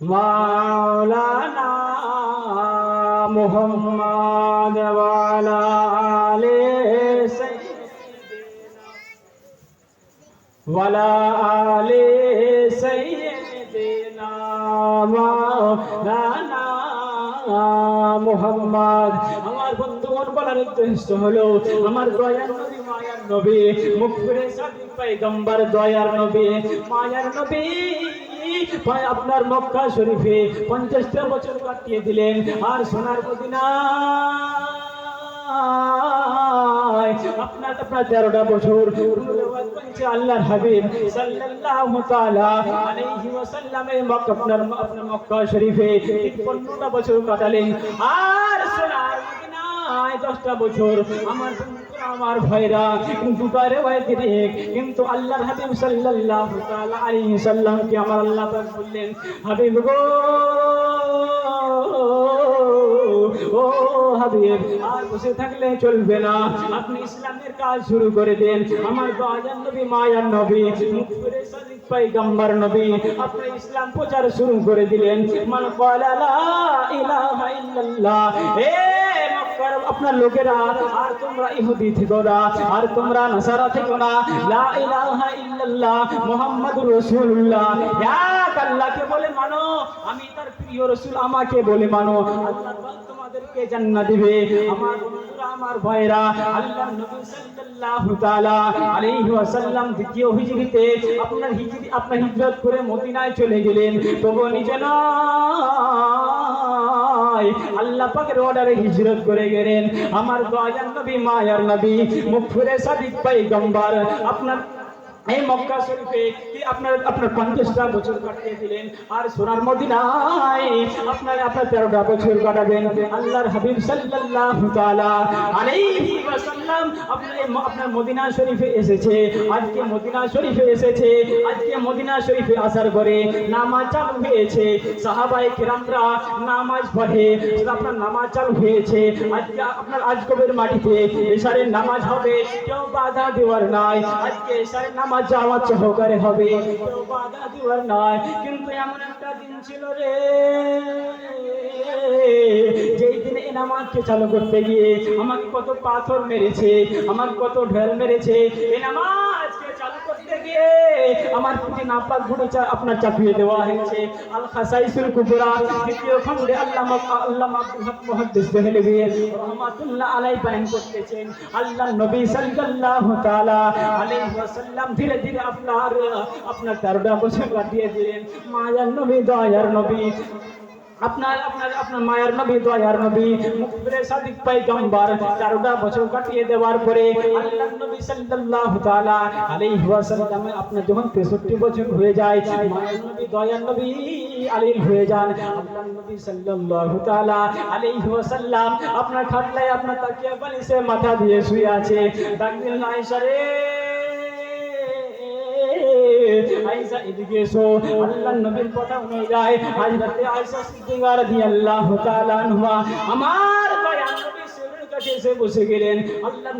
মাওলানা মুহাম্মদ ওয়ালা আলে ওয়ালা আলে সাইয়্যিদিনা মাওলানা মুহাম্মদ। আমার বন্ধুগণ, বলার উদ্দেশ্য হলো, আমার দয়ার নবী, মায়ার নবী মুখরে সাদিক পয়গম্বর দয়ার নবী, মায়ার নবী। আপনার মক্কা শরীফে পঞ্চাশটা বছর কাটিয়ে দিলেন। আর সোনার আপনার তেরোটা বছর। মক্কা আপনার শরীফে 53টা বছর কাটালেন। আর মদিনায় 10টা বছর। আমার আমার ভাইরা দুটা রেওয়ায়েত দেখ কিন্তু আল্লাহর আমার আল্লাহ পাক বললেন, হাবিব গো, ও হাবিব, আর বসে থাকলে চলবে না। আপনি ইসলামের কাজ শুরু করে দেন। আমার দয়ার নবী, মায়ার নবী পয়গম্বর নবী, আপনি ইসলাম প্রচার শুরু করে দিলেন। মান ক্বালা লা ইলাহা ইল্লাল্লাহ, এ আপনার লোকেরা, আর তোমরা ইহুদি থেকো না, আর তোমরা নাসারা থেকো না। লা ইলাহা ইল্লাল্লাহ মুহাম্মাদুর রাসূলুল্লাহ। এক আল্লাহকে বলে মানো, আমি তার প্রিয় রাসূল আমাকে বলে মানো। আল্লাহ তোমাদেরকে জান্নাত দিবে। আমার বন্ধুরা, আমার ভাইরা আল্লাহর নবী সাল্লাল্লাহু তাআলা আলাইহি ওয়াসাল্লাম দ্বিতীয় হিজরিতে আপনার হিজরি, আপনার হিজরত করে মদিনায় চলে গেলেন। তবু নিজে নয় আল্লাহ পাকের অর্ডারে হিজরত করে গেলেন। আমার দয়ার নবী, মায়ার নবী মুখফুরে সাদিক পাইগম্বর আপনার এই মক্কা শরীফে আপনার আপনার পঞ্চাশটা বছর কাটিয়ে দিলেন? আর সোনার মদিনায় আপনার আপনার তেরোটা বছর কাটাবেন। আল্লাহর হাবিব সাল্লাল্লাহু তাআলা আলাইহি ওয়াসাল্লাম আপনার আপনার মদিনা শরীফে এসেছে। আজকে মদিনা শরীফে এসেছে। আজকে মদিনা শরীফে আসার পরে নামাজ চালু হয়েছে। সাহাবায়ে কেরামরা নামাজ পড়ে। আপনার নামাজ চালু হয়েছে। আজকে আপনার আজকবের মাটিতে এশারের নামাজ হবে। কেউ বাধা দেওয়ার নাই। আজকে এশারের নামাজ যাওয়ার সহকারে হবে। বাধা দেওয়ার নয়, কিন্তু এমন একটা দিন ছিল রে। যেই দিনে এই নামাজকে চালু করতে গিয়ে আমাকে কত পাথর মেরেছে আমার কত ঢেল মেরেছে। এই গিয়ে আমার প্রতি নাপাক ঘুরে আপনার চাপিয়ে দেওয়া হয়েছে। আল খাসাইসুল কুবরা, দ্বিতীয় খণ্ডে আল্লামা আল্লামা মুহাদ্দিস দেহলভী রহমাতুল্লাহ আলাই বয়ান করতেছেন। আল্লাহ নবী সাল্লাল্লাহু তাআলা আলাইহি ওয়াসাল্লাম ধীরে ধীরে আপনার আপনার তেরোটা বছর কাটিয়ে দিলেন। মায়ার নবী, দয়ার নবী। আপনার আপনার আপনার মায়ের নবী, দয়ার নবী মুখবিরে সাদিক পয়গম্বর তেরোটা বছর কাটিয়ে দেওয়ার পরে নবী সাল্লাল্লাহু তাআলা আলাইহি ওয়াসাল্লাম আপনার যখন 63 বছর হয়ে যায়, মায়ের নবী, দয়ার নবী আলাইহি হয়ে যান। আল্লাহর নবী সাল্লাল্লাহু তাআলা আলাইহি ওয়াসাল্লাম আপনার খাটলায় আপনার তাকিয়া বালিশে মাথা দিয়ে শুয়ে আছে। ডাক আয়েশা রে! এদিকে নবীর কথা সিদ্দিকা রাদিয়াল্লাহু তাআলা আনহা আমার এসে বসে গেলেন।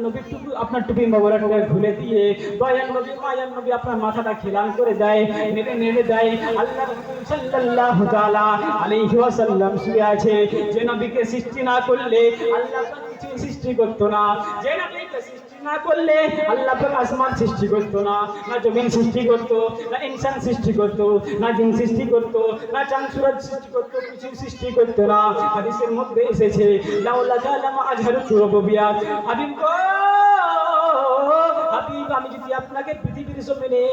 নবী টুপি, আপনার টুপি মোবারকটা দিয়ে দয়ার নবী নবী আপনার মাথাটা খিলান করে দেয়, নেড়ে নেড়ে দেয়। আল্লাহ সাল্লাল্লাহু তাআলা আলাইহি ওয়াসাল্লাম শুয়ে আছে। যে নবীকে সৃষ্টি না করলে আল্লাহ কিছু সৃষ্টি করতো না। যে নবীকে না করলে আল্লাহ তো আসমান সৃষ্টি করতো না না জমিন সৃষ্টি করতো, না ইনসান সৃষ্টি করতো, না জিন সৃষ্টি করতো, না চাঁদ সূরজ সৃষ্টি করতো কিছু সৃষ্টি করতো না। হাদিসের মধ্যে এসেছে, লাউলা জালামা আজহারু চুরবিয়া আদিম কর আমি যদি আপনাকে পৃথিবীর জমিনে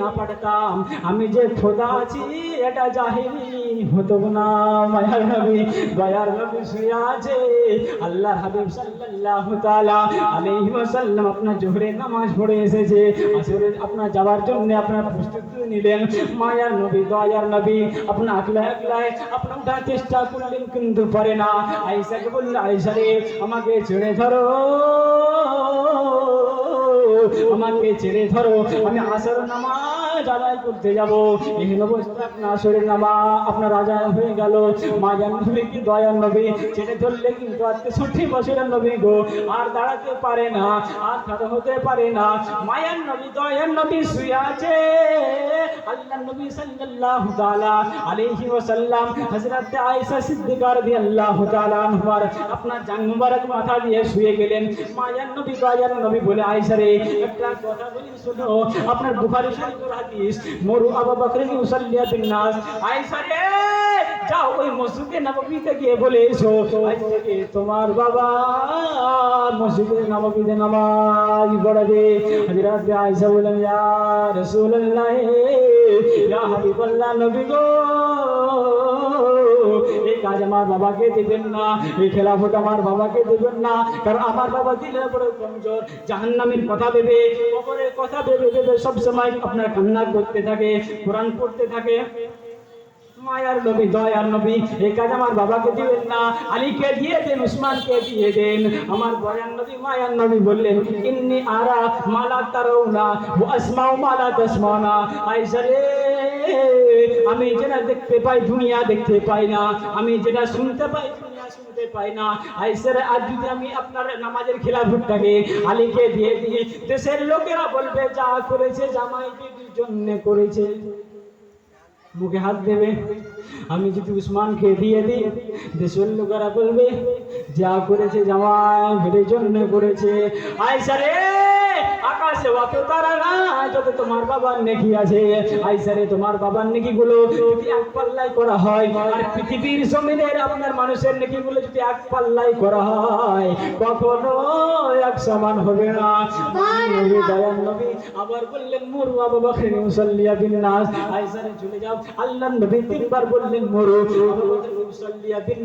না পাঠাতাম, আমি যে খোদা আছি, এটা জাহিরি হতো না। মায়ার নবী দয়ার নবী শুয়ে আছে। আল্লাহ হাবিব সাল্লাল্লাহু তাআলা আলাইহি ওয়াসাল্লাম আপনার জোহরের নামাজ পড়ে এসেছে। আসরে আপনার যাওয়ার জন্য আপনার প্রস্তুতি নিলেন। মায়ার নবী, দয়ার নবী আপনার আকলা আকলায় আপনার উঠার চেষ্টা করলেন, কিন্তু পারে না। আয়েশাকে বললেন আয়েশা রে, আমাকে ছেড়ে ধরো। আমাকে ছেড়ে ধরো। আমি আসর নামাজ আদায় করতে যাব। এই অবস্থা আপনার আসরের নামাজ আপনার আদায় হয়ে গেল। মা জানবে কি দয়ার নবী ছেড়ে ধরলে কিন্তু আজকে ষাটি বছরের নবী গো। আর দাঁড়াতে পারে না, আর খাটো হতে পারে না। মায়ের নবী, দয়ার নবী শুয়ে আছে। আল্লাহ নবী সাল্লাল্লাহু তাআলা আলাইহি ওয়াসাল্লাম, হযরত আয়েশা সিদ্দিকা রাদিয়াল্লাহু তাআলা আনহার আপনার জান মুবারক মাথা দিয়ে শুয়ে গেলেন। মায়ার নবী বায়ার নবী বলে, আয়েশা রে, একটা কথা বলি, শুনো। আপনার বুখারী শরীফের হাদিস মরু আবা বকরি ইউসাল্লিয়া বিন নাস আয়েশা রে, যাও ওই মসজিদে নববীতে গিয়ে বলে এসো। তোমার বাবা মসজিদে নববীতে নামাজ পড়াবে। হযরত আয়েশা বলেন ইয়া রাসূলুল্লাহ, ইয়া হাবিবাল্লাহ নবী গো। এই কাজ আমার বাবাকে দেবেন না, এই খেলাফত আমার বাবাকে দেবেন না, কারণ আমার বাবা দিলে বড় কমজোর। জাহান্নামের কথা ভেবে, কবরের কথা ভেবে ভেবে সবসময় আপনার কান্না করতে থাকে, কোরআন পড়তে থাকে। মায়ার নবী, দয়ার নবী, এই কাজ আমার বাবাকে দিবেন না, আলীকে দিয়ে দেন, উসমানকে দিয়ে দেন। আমার দয়ার নবী, মায়ার নবী বললেন, ইন্নি আরা মালা তারাউনা ও আসমাউ মালা তাসমাউনা। রে আমি যেটা দেখতে পাই, দুনিয়া দেখতে পাই না। আমি যেটা শুনতে পাই আমি জন্য করেছে হাত দেবে। আমি যদি উসমানকে দিয়ে দিই, দেশের লোকেরা বলবে, যা করেছে জামাই ভেড়ের জন্য করেছে। আয়সা রে আকাশে অত তারা না যত তোমার বাবার নেকি আছে। আয়সা রে তোমার বাবার নেকি গুলো যদি এক পাল্লাই করা হয় আর পৃথিবীর জমিনের আপনার মানুষের নেকি গুলো যদি এক পাল্লাই করা হয় কখনো এক সমান হবে না। নবী দয়াল নবী আবার বললেন মরু আবু বকর মুসাল্লিয়া বিন নাস। আয়সারে চলে যাও। আল্লাহ নবী তিনবার বললেন মরু আবু বকর মুসাল্লিয়া বিন